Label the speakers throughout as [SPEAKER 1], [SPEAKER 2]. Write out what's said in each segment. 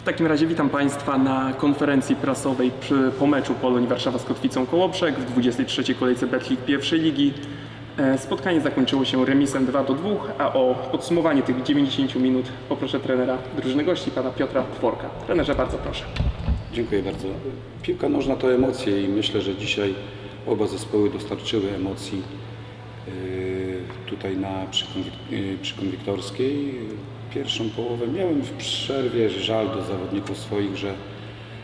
[SPEAKER 1] W takim razie witam Państwa na konferencji prasowej przy, po meczu Polonii Warszawa z Kotwicą Kołobrzeg w 23. kolejce Betclic pierwszej ligi. E, Spotkanie zakończyło się remisem 2 do 2, a o podsumowanie tych 90 minut poproszę trenera drużyny gości, pana Piotra Tworka. Trenerze, bardzo proszę.
[SPEAKER 2] Dziękuję bardzo. Piłka nożna to emocje i myślę, że dzisiaj oba zespoły dostarczyły emocji yy, tutaj na przy, yy, przy Konwiktorskiej. Pierwszą połowę miałem w przerwie żal do zawodników swoich, że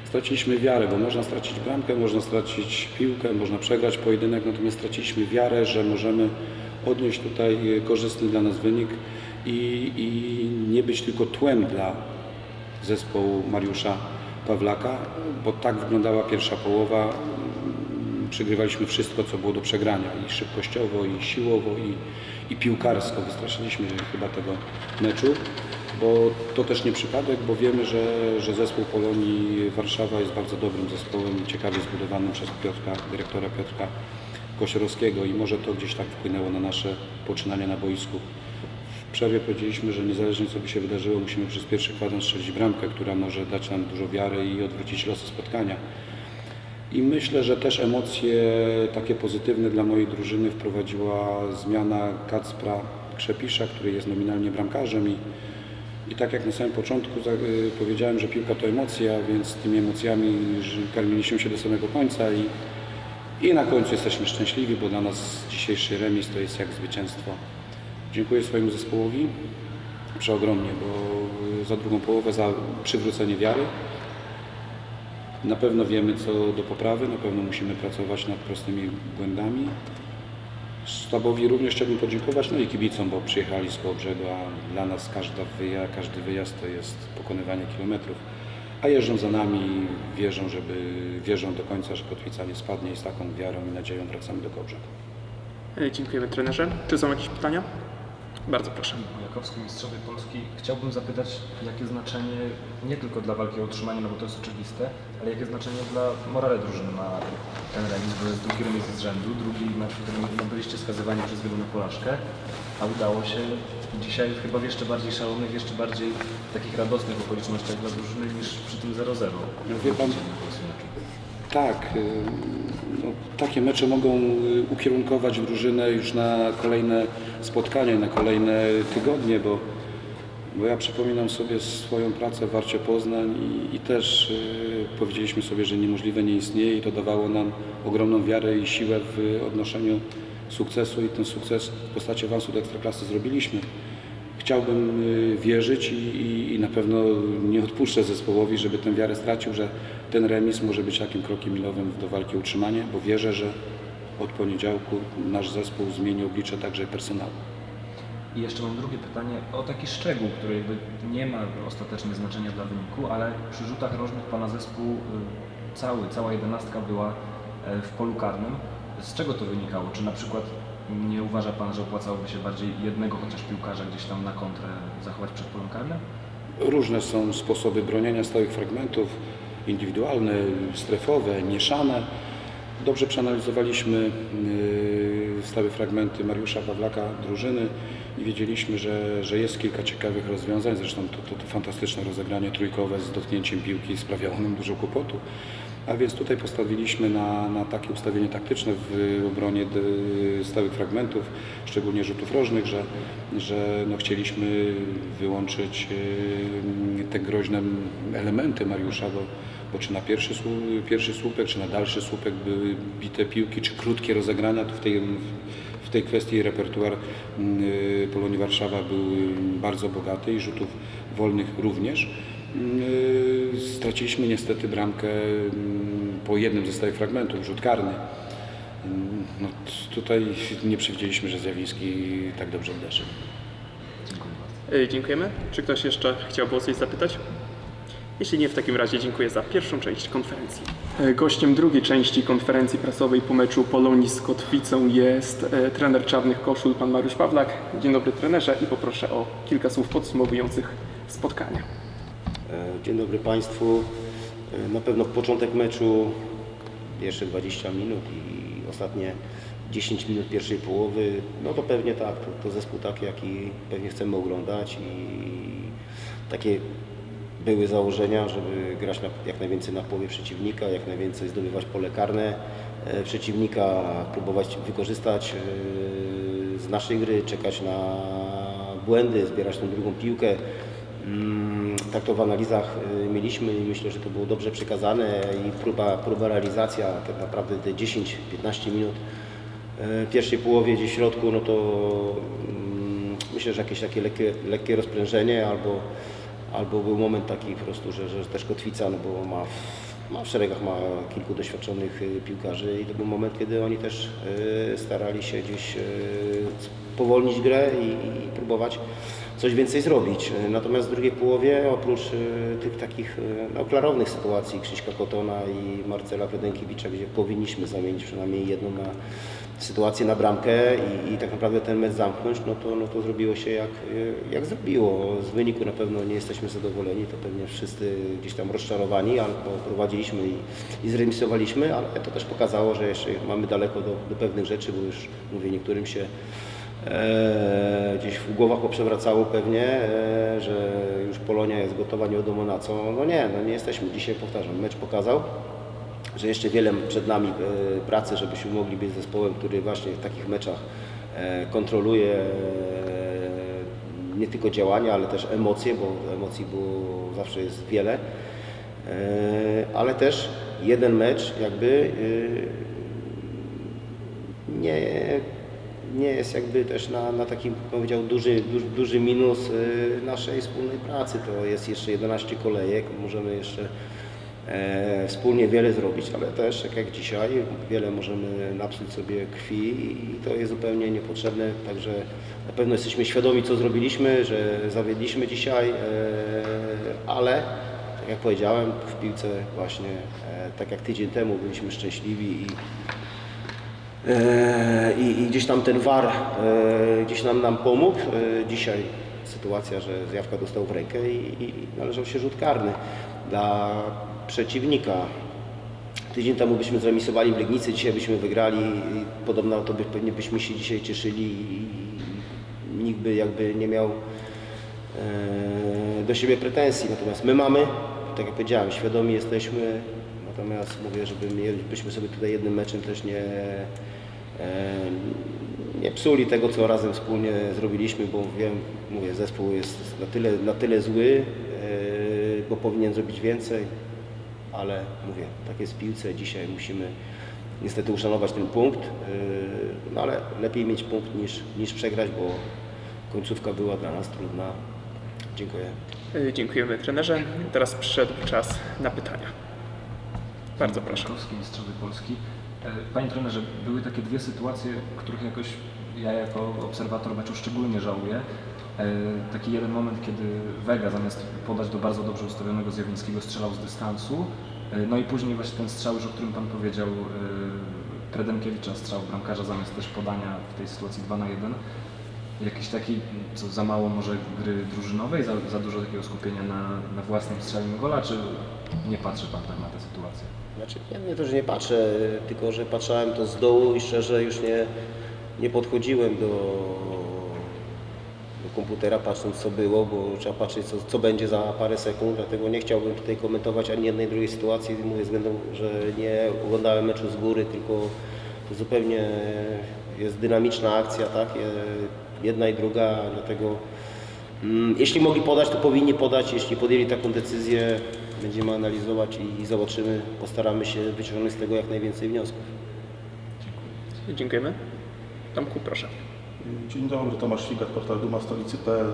[SPEAKER 2] straciliśmy wiarę, bo można stracić bramkę, można stracić piłkę, można przegrać pojedynek, natomiast straciliśmy wiarę, że możemy odnieść tutaj korzystny dla nas wynik i, i nie być tylko tłem dla zespołu Mariusza Pawlaka, bo tak wyglądała pierwsza połowa. Przegrywaliśmy wszystko, co było do przegrania i szybkościowo, i siłowo, i, i piłkarsko. Wystraszyliśmy chyba tego meczu, bo to też nie przypadek, bo wiemy, że, że zespół Polonii Warszawa jest bardzo dobrym zespołem ciekawie zbudowanym przez Piotrka, dyrektora Piotrka Kosiorowskiego i może to gdzieś tak wpłynęło na nasze poczynania na boisku. W przerwie powiedzieliśmy, że niezależnie co by się wydarzyło, musimy przez pierwszy kwadrans strzelić bramkę, która może dać nam dużo wiary i odwrócić losy spotkania. I myślę, że też emocje takie pozytywne dla mojej drużyny wprowadziła zmiana Kacpra Krzepisza, który jest nominalnie bramkarzem i, i tak jak na samym początku y, powiedziałem, że piłka to emocje, a więc tymi emocjami karmiliśmy się do samego końca i, i na końcu jesteśmy szczęśliwi, bo dla nas dzisiejszy remis to jest jak zwycięstwo. Dziękuję swojemu zespołowi przeogromnie, bo za drugą połowę, za przywrócenie wiary. Na pewno wiemy co do poprawy, na pewno musimy pracować nad prostymi błędami. Sztabowi również chciałbym podziękować, no i kibicom, bo przyjechali z Kołobrzegu, a dla nas każda wyja, każdy wyjazd to jest pokonywanie kilometrów. A jeżdżą za nami wierzą, żeby, wierzą do końca, że Kotwica nie spadnie i z taką wiarą i nadzieją wracamy do Kołobrzegu.
[SPEAKER 1] E, Dziękujemy trenerze. Czy są jakieś pytania? Bardzo proszę.
[SPEAKER 3] Jakowski, mistrzowie Polski. Chciałbym zapytać, jakie znaczenie nie tylko dla walki o utrzymanie, no bo to jest oczywiste, ale jakie znaczenie dla morale drużyny ma ten remis, bo jest drugi remis z rzędu, drugi mecz, w którym no, byliście skazywani przez wielu na porażkę, a udało się dzisiaj chyba w jeszcze bardziej szalonych, jeszcze bardziej takich radosnych okolicznościach dla drużyny niż przy tym 0-0.
[SPEAKER 2] No wie pan- Tak, y, no, takie mecze mogą y, ukierunkować drużynę już na kolejne spotkania, na kolejne tygodnie, bo, bo ja przypominam sobie swoją pracę w Warcie Poznań i, i też y, powiedzieliśmy sobie, że niemożliwe nie istnieje i to dawało nam ogromną wiarę i siłę w odnoszeniu sukcesu i ten sukces w postaci awansu do Ekstraklasy zrobiliśmy. Chciałbym y, wierzyć i, i, i na pewno nie odpuszczę zespołowi, żeby tę wiarę stracił, że ten remis może być takim krokiem milowym do walki o utrzymanie, bo wierzę, że od poniedziałku nasz zespół zmieni oblicze także personału.
[SPEAKER 3] I jeszcze mam drugie pytanie o taki szczegół, który jakby nie ma ostatecznie znaczenia dla wyniku, ale przy rzutach rożnych Pana zespół y, cały, cała jedenastka była e, w polu karnym. Z czego to wynikało? Czy na przykład nie uważa Pan, że opłacałoby się bardziej jednego chociaż piłkarza gdzieś tam na kontrę zachować przed polem karnym?
[SPEAKER 2] Różne są sposoby bronienia stałych fragmentów, indywidualne, strefowe, mieszane. Dobrze przeanalizowaliśmy yy, stałe fragmenty Mariusza Pawlaka, drużyny i wiedzieliśmy, że, że jest kilka ciekawych rozwiązań. Zresztą to, to, to fantastyczne rozegranie trójkowe z dotknięciem piłki sprawiało nam dużo kłopotu. A więc tutaj postawiliśmy na, na takie ustawienie taktyczne w obronie d- stałych fragmentów, szczególnie rzutów rożnych, że, że no chcieliśmy wyłączyć yy, te groźne elementy Mariusza, bo, bo czy na pierwszy, pierwszy słupek, czy na dalszy słupek były bite piłki, czy krótkie rozegrania, to w tej, w tej kwestii repertuar yy, Polonii Warszawa był bardzo bogaty i rzutów wolnych również. Yy, Straciliśmy niestety bramkę mm, po jednym ze stałych fragmentów, rzut karny. Mm, No, tutaj nie przewidzieliśmy, że Zjawiski tak dobrze uderzy.
[SPEAKER 1] Dziękujemy. Czy ktoś jeszcze chciałby o coś zapytać? Jeśli nie, w takim razie dziękuję za pierwszą część konferencji. E, Gościem drugiej części konferencji prasowej po meczu Polonii z Kotwicą jest e, trener Czarnych Koszul, pan Mariusz Pawlak. Dzień dobry trenerze i poproszę o kilka słów podsumowujących spotkania.
[SPEAKER 4] E, Dzień dobry Państwu. E, Na pewno początek meczu, pierwsze 20 minut i ostatnie 10 minut pierwszej połowy, no to pewnie tak, to, to zespół taki, jaki pewnie chcemy oglądać i takie były założenia, żeby grać na, jak najwięcej na połowie przeciwnika, jak najwięcej zdobywać pole karne e, przeciwnika, próbować wykorzystać e, z naszej gry, czekać na błędy, zbierać tą drugą piłkę. Mm, Tak to w analizach y, mieliśmy i myślę, że to było dobrze przekazane i próba, próba realizacja, tak naprawdę te 10-15 minut w pierwszej połowie gdzieś w środku, no to mm, myślę, że jakieś takie lekkie, lekkie rozprężenie albo, albo był moment taki po prostu, że, że też Kotwica, no bo ma w, ma w szeregach ma kilku doświadczonych y, piłkarzy i to był moment, kiedy oni też y, starali się gdzieś y, powolnić grę i, i próbować coś więcej zrobić. Natomiast w drugiej połowie, oprócz tych takich no, klarownych sytuacji Krzyśka Kotona i Marcela Predenkiewicza, gdzie powinniśmy zamienić przynajmniej jedną na sytuację na bramkę i, i tak naprawdę ten mecz zamknąć, no to, no to zrobiło się jak, jak zrobiło. Z wyniku na pewno nie jesteśmy zadowoleni, to pewnie wszyscy gdzieś tam rozczarowani, albo prowadziliśmy i, i zremisowaliśmy, ale to też pokazało, że jeszcze mamy daleko do, do pewnych rzeczy, bo już mówię, niektórym się e, gdzieś w głowach poprzewracało pewnie, e, że już Polonia jest gotowa nie wiadomo na co. No nie, no nie jesteśmy. Dzisiaj powtarzam, mecz pokazał, że jeszcze wiele przed nami e, pracy, żebyśmy mogli być zespołem, który właśnie w takich meczach e, kontroluje e, nie tylko działania, ale też emocje, bo emocji było, zawsze jest wiele. Ale też jeden mecz jakby nie, nie jest jakby też na, na takim powiedział duży, duży, duży minus naszej wspólnej pracy. To jest jeszcze 11 kolejek, możemy jeszcze wspólnie wiele zrobić, ale też tak jak dzisiaj wiele możemy napsuć sobie krwi i to jest zupełnie niepotrzebne, także na pewno jesteśmy świadomi co zrobiliśmy, że zawiedliśmy dzisiaj, e, ale tak jak powiedziałem w piłce właśnie e, tak jak tydzień temu byliśmy szczęśliwi i E, I, I gdzieś tam ten VAR e, gdzieś nam, nam pomógł. E, Dzisiaj sytuacja, że Zjawka dostał w rękę i, i należał się rzut karny dla przeciwnika. Tydzień temu byśmy zremisowali w Legnicy, dzisiaj byśmy wygrali. Podobno to by, pewnie byśmy się dzisiaj cieszyli i nikt by jakby nie miał e, do siebie pretensji. Natomiast my mamy, tak jak powiedziałem, świadomi jesteśmy. Natomiast mówię, żeby mieli- byśmy sobie tutaj jednym meczem też nie, e, nie psuli tego, co razem wspólnie zrobiliśmy, bo wiem, mówię, zespół jest na tyle, na tyle zły, e, bo powinien zrobić więcej, ale mówię, tak jest w piłce, dzisiaj musimy niestety uszanować ten punkt, e, no ale lepiej mieć punkt niż, niż przegrać, bo końcówka była dla nas trudna. Dziękuję.
[SPEAKER 1] Y, Dziękujemy trenerze. Teraz przyszedł czas na pytania. Bardzo proszę.
[SPEAKER 3] Krakowski, mistrzowie Polski. E, Panie trenerze, były takie dwie sytuacje, których jakoś ja jako obserwator meczu szczególnie żałuję. E, Taki jeden moment, kiedy Vega zamiast podać do bardzo dobrze ustawionego Zjawińskiego strzelał z dystansu. E, No i później właśnie ten strzał, już o którym Pan powiedział, e, Predenkiewicza strzał bramkarza zamiast też podania w tej sytuacji 2 na 1. Jakiś taki, co za mało może gry drużynowej, za, za dużo takiego skupienia na, na własnym strzelinie gola, czy nie patrzy Pan tak na tę sytuację?
[SPEAKER 4] Znaczy, ja nie to, że nie patrzę, tylko że patrzałem to z dołu i szczerze już nie, nie podchodziłem do komputera patrząc co było, bo trzeba patrzeć co, co będzie za parę sekund, dlatego nie chciałbym tutaj komentować ani jednej, drugiej sytuacji, mówię względem, że nie oglądałem meczu z góry, tylko zupełnie jest dynamiczna akcja, tak? Je- Jedna i druga, dlatego mm, jeśli mogli podać, to powinni podać, jeśli podjęli taką decyzję, będziemy analizować i zobaczymy, postaramy się wyciągnąć z tego jak najwięcej wniosków.
[SPEAKER 1] Dziękujemy. Tomku, proszę.
[SPEAKER 5] Dzień dobry, Tomasz Figat, portal Duma Stolicy.pl.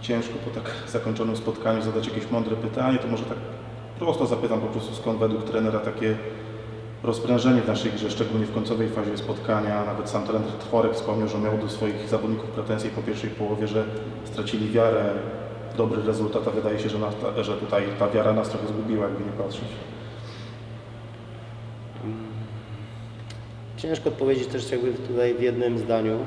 [SPEAKER 5] Ciężko po tak zakończonym spotkaniu zadać jakieś mądre pytanie, to może tak prosto zapytam po prostu skąd według trenera takie rozprężenie w naszej grze, szczególnie w końcowej fazie spotkania. Nawet sam trener Tworek wspomniał, że miał do swoich zawodników pretensje po pierwszej połowie, że stracili wiarę dobry rezultat, a wydaje się, że, że tutaj ta wiara nas trochę zgubiła, jakby nie patrzeć.
[SPEAKER 4] Ciężko odpowiedzieć też jakby tutaj w jednym zdaniu.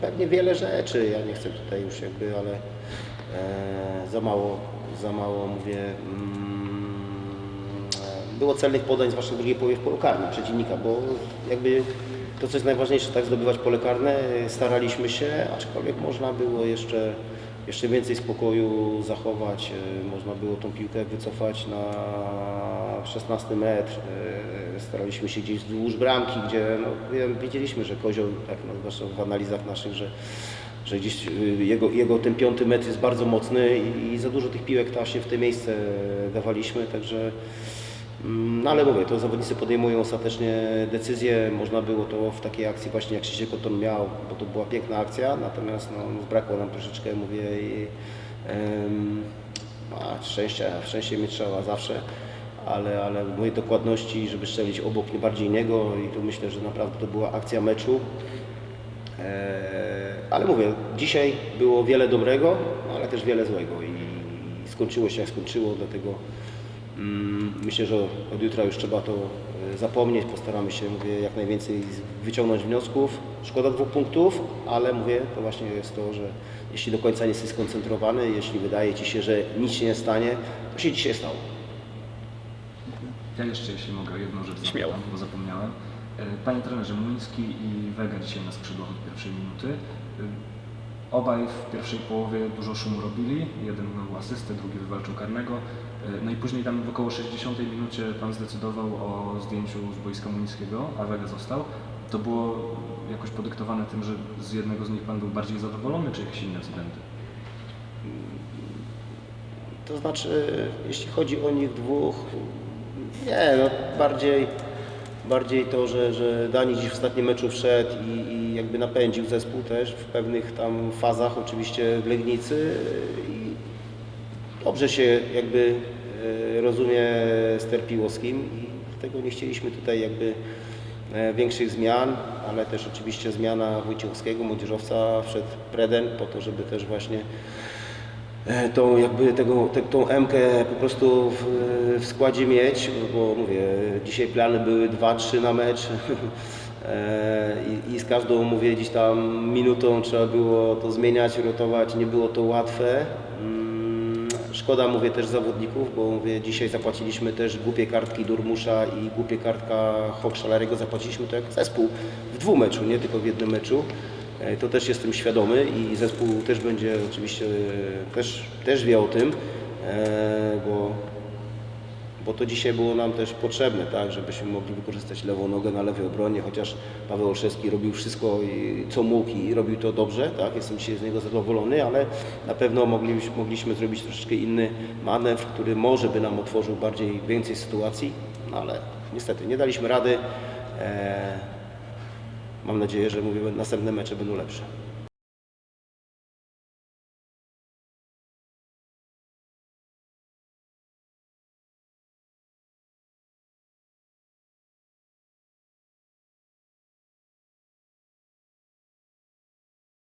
[SPEAKER 4] Pewnie wiele rzeczy, ja nie chcę tutaj już jakby, ale e, za mało, za mało mówię. mm, Było celnych podań, zwłaszcza w drugiej połowie w polu karnym przeciwnika, bo jakby to co jest najważniejsze, tak zdobywać pole karne, staraliśmy się, aczkolwiek można było jeszcze jeszcze więcej spokoju zachować. E, Można było tą piłkę wycofać na 16 metr. E, Staraliśmy się gdzieś wzdłuż bramki, gdzie no, wiedzieliśmy, że Kozioł, tak no, zwłaszcza w analizach naszych, że, że gdzieś y, jego, jego ten piąty metr jest bardzo mocny i, i za dużo tych piłek właśnie w te miejsce dawaliśmy, także No ale mówię, to zawodnicy podejmują ostatecznie decyzje. Można było to w takiej akcji właśnie jak Krzysiek Oton miał, bo to była piękna akcja, natomiast no, zbrakło nam troszeczkę, mówię, i, em, a, szczęścia, szczęście mieć trzeba zawsze, ale, ale mojej dokładności, żeby strzelić obok nie bardziej niego i tu myślę, że naprawdę to była akcja meczu. E, Ale mówię, dzisiaj było wiele dobrego, ale też wiele złego i skończyło się jak skończyło, dlatego mm, myślę, że od jutra już trzeba to e, zapomnieć. Postaramy się, mówię, jak najwięcej wyciągnąć wniosków. Szkoda dwóch punktów, ale mówię, to właśnie jest to, że jeśli do końca nie jesteś skoncentrowany, jeśli wydaje Ci się, że nic się nie stanie, to się dzisiaj stało.
[SPEAKER 3] Ja jeszcze, jeśli mogę, jedną rzecz
[SPEAKER 1] Śmiało.
[SPEAKER 3] zapytam, bo zapomniałem. E, Panie trenerze, Muński i Wega dzisiaj na skrzydłach od pierwszej minuty. E, Obaj w pierwszej połowie dużo szumu robili. Jeden miał asystę, drugi wywalczył karnego. E, No i później tam w około 60 minucie Pan zdecydował o zdjęciu z boiska Muńskiego, a Wega został. To było jakoś podyktowane tym, że z jednego z nich Pan był bardziej zadowolony, czy jakieś inne względy?
[SPEAKER 4] To znaczy, jeśli chodzi o nich dwóch, nie, no bardziej, bardziej to, że, że Dani dziś w ostatnim meczu wszedł i, i jakby napędził zespół też w pewnych tam fazach, oczywiście w Legnicy i dobrze się jakby e, rozumie z Terpiłowskim i dlatego nie chcieliśmy tutaj jakby e, większych zmian, ale też oczywiście zmiana Wojciechowskiego, młodzieżowca, wszedł Preden po to, żeby też właśnie tą jakby tego, te, tą M-kę po prostu w, w składzie mieć, bo mówię, dzisiaj plany były 2-3 na mecz E, i, i z każdą, mówię, gdzieś tam minutą trzeba było to zmieniać, rotować, nie było to łatwe. Mm, Szkoda, mówię, też zawodników, bo mówię, dzisiaj zapłaciliśmy też głupie kartki Durmusza i głupie kartka Hochschalarego, zapłaciliśmy to jako zespół w dwóch meczu, nie tylko w jednym meczu. E, To też jestem świadomy i zespół też będzie oczywiście, e, też, też wie o tym, e, bo, bo to dzisiaj było nam też potrzebne, tak, żebyśmy mogli wykorzystać lewą nogę na lewej obronie, chociaż Paweł Olszewski robił wszystko, co mógł i robił to dobrze, tak, jestem dzisiaj z niego zadowolony, ale na pewno mogliśmy, mogliśmy zrobić troszeczkę inny manewr, który może by nam otworzył bardziej, więcej sytuacji, no ale niestety nie daliśmy rady. Mam nadzieję, że mówię, następne mecze będą lepsze.